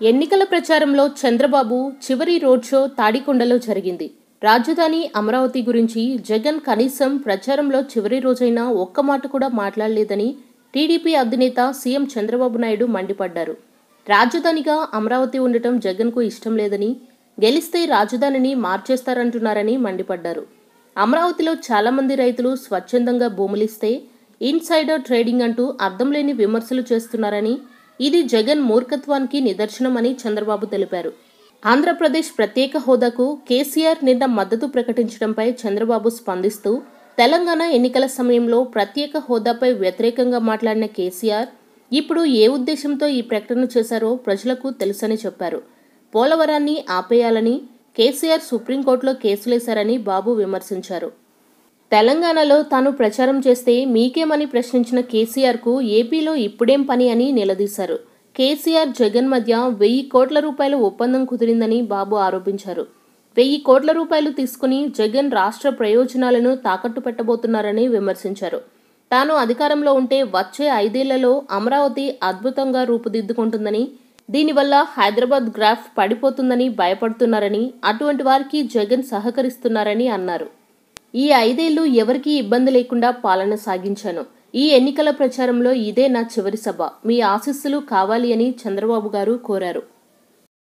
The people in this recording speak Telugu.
ఎన్నికల ప్రచారంలో చంద్రబాబు చివరి రోడ్ షో తాడికొండలో జరిగింది. రాజధాని అమరావతి గురించి జగన్ కనీసం ప్రచారంలో చివరి రోజైనా ఒక్క మాట కూడా మాట్లాడలేదని టీడీపీ అధినేత సీఎం చంద్రబాబు నాయుడు మండిపడ్డారు. రాజధానిగా అమరావతి ఉండటం జగన్కు ఇష్టం లేదని గెలిస్తే రాజధానిని మార్చేస్తారంటున్నారని మండిపడ్డారు. అమరావతిలో చాలామంది రైతులు స్వచ్ఛందంగా భూములిస్తే ఇన్సైడర్ ట్రేడింగ్ అంటూ అర్థం లేని విమర్శలు చేస్తున్నారని ఇది జగన్ మూర్ఖత్వానికి నిదర్శనమని చంద్రబాబు తెలిపారు. ఆంధ్రప్రదేశ్ ప్రత్యేక హోదాకు కేసీఆర్ నిన్న మద్దతు ప్రకటించడంపై చంద్రబాబు స్పందిస్తూ తెలంగాణ ఎన్నికల సమయంలో ప్రత్యేక హోదాపై వ్యతిరేకంగా మాట్లాడిన కేసీఆర్ ఇప్పుడు ఏ ఉద్దేశంతో ఈ ప్రకటన చేశారో ప్రజలకు తెలుసని చెప్పారు. పోలవరాన్ని ఆపేయాలని కేసీఆర్ సుప్రీంకోర్టులో కేసులేశారని బాబు విమర్శించారు. తెలంగాణలో తాను ప్రచారం చేస్తే మీకేమని ప్రశ్నించిన కేసీఆర్కు ఏపీలో ఇప్పుడేం పని అని నిలదీశారు. కేసీఆర్ జగన్ మధ్య వెయ్యి కోట్ల రూపాయల ఒప్పందం కుదిరిందని బాబు ఆరోపించారు. వెయ్యి కోట్ల రూపాయలు తీసుకుని జగన్ రాష్ట్ర ప్రయోజనాలను తాకట్టు పెట్టబోతున్నారని విమర్శించారు. తాను అధికారంలో ఉంటే వచ్చే ఐదేళ్ళలో అమరావతి అద్భుతంగా రూపుదిద్దుకుంటుందని దీనివల్ల హైదరాబాద్ గ్రాఫ్ పడిపోతుందని భయపడుతున్నారని అటువంటి వారికి జగన్ సహకరిస్తున్నారని అన్నారు. ఈ ఐదేళ్ళు ఎవరికీ ఇబ్బంది లేకుండా పాలన సాగించాను. ఈ ఎన్నికల ప్రచారంలో ఇదే నా చివరి సభ. మీ ఆశీస్సులు కావాలి అని చంద్రబాబు గారు కోరారు.